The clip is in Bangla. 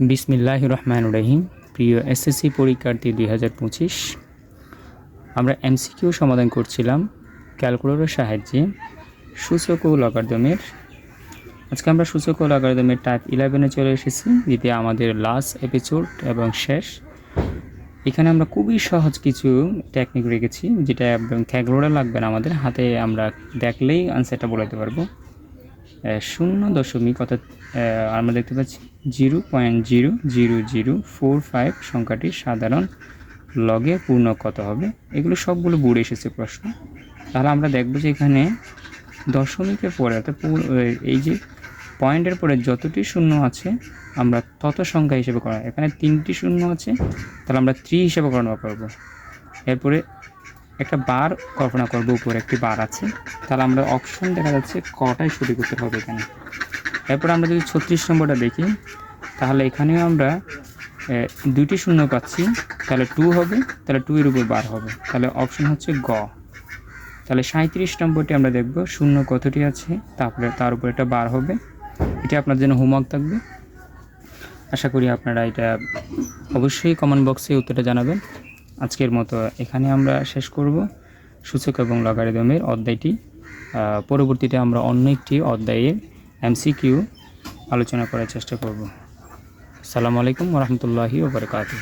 বিসমিল্লাহ রহমান রহিম। প্রিয় এসএসসি পরীক্ষার্থী দুই হাজার পঁচিশ আমরা এমসিকিউ সমাধান করছিলাম ক্যালকুলেটরের সাহায্যে সূচক ও লগারদমের আজকে আমরা সূচক ও লগারদমের টাইপ ইলেভেনে চলে এসেছি যেটি আমাদের লাস্ট এপিসোড এবং শেষ। এখানে আমরা খুবই সহজ কিছু টেকনিক রেখেছি যেটা একদম ক্যালকুলেটর লাগবে না আমাদের হাতে আমরা দেখলেই আনসারটা বলাতে পারব। আহ, শূন্য দশমিক, অর্থাৎ আমরা দেখতে পাচ্ছি zero point zero zero zero four five সংখ্যাটি সাধারণ লগে পূর্ণ কত হবে? এগুলো সবগুলো বুড়ে এসেছে প্রশ্ন। তাহলে আমরা দেখব যে এখানে দশমিকের পরে, অর্থাৎ এই যে পয়েন্টের পরে যতটি শূন্য আছে, আমরা তত সংখ্যা হিসেবে করা এখানে তিনটি শূন্য আছে, তাহলে আমরা থ্রি হিসেবে গণনা করব। এরপরে একটা বার কল্পনা করব উপরে একটি বার আছে। তাহলে আমরা অপশন দেখা যাচ্ছে কটাই সঠিক উত্তর হবে এখানে। এরপর আমরা যদি ছত্রিশ নম্বরটা দেখি, তাহলে এখানেও আমরা দুইটি শূন্য পাচ্ছি। তাহলে টু হবে, তাহলে টু এর উপর বার হবে। তাহলে অপশন হচ্ছে গ। তাহলে সাঁত্রিশ নম্বরটি আমরা দেখব, শূন্য কতটি আছে, তারপরে তার উপর একটা বার হবে। এটা আপনার জন্য হোমওয়ার্ক থাকবে। আশা করি আপনারা এটা অবশ্যই কমেন্ট বক্সে উত্তরটা জানাবেন। আজকের মতো এখানে আমরা শেষ করব। সূচক এবং লগারিদমের অধ্যায়টি। পরবর্তীতে আমরা অন্য একটি অধ্যায়ের এমসিকিউ আলোচনা করার চেষ্টা করব। আসসালামু আলাইকুম রহমতুল্লাহি ওবরকাতুহ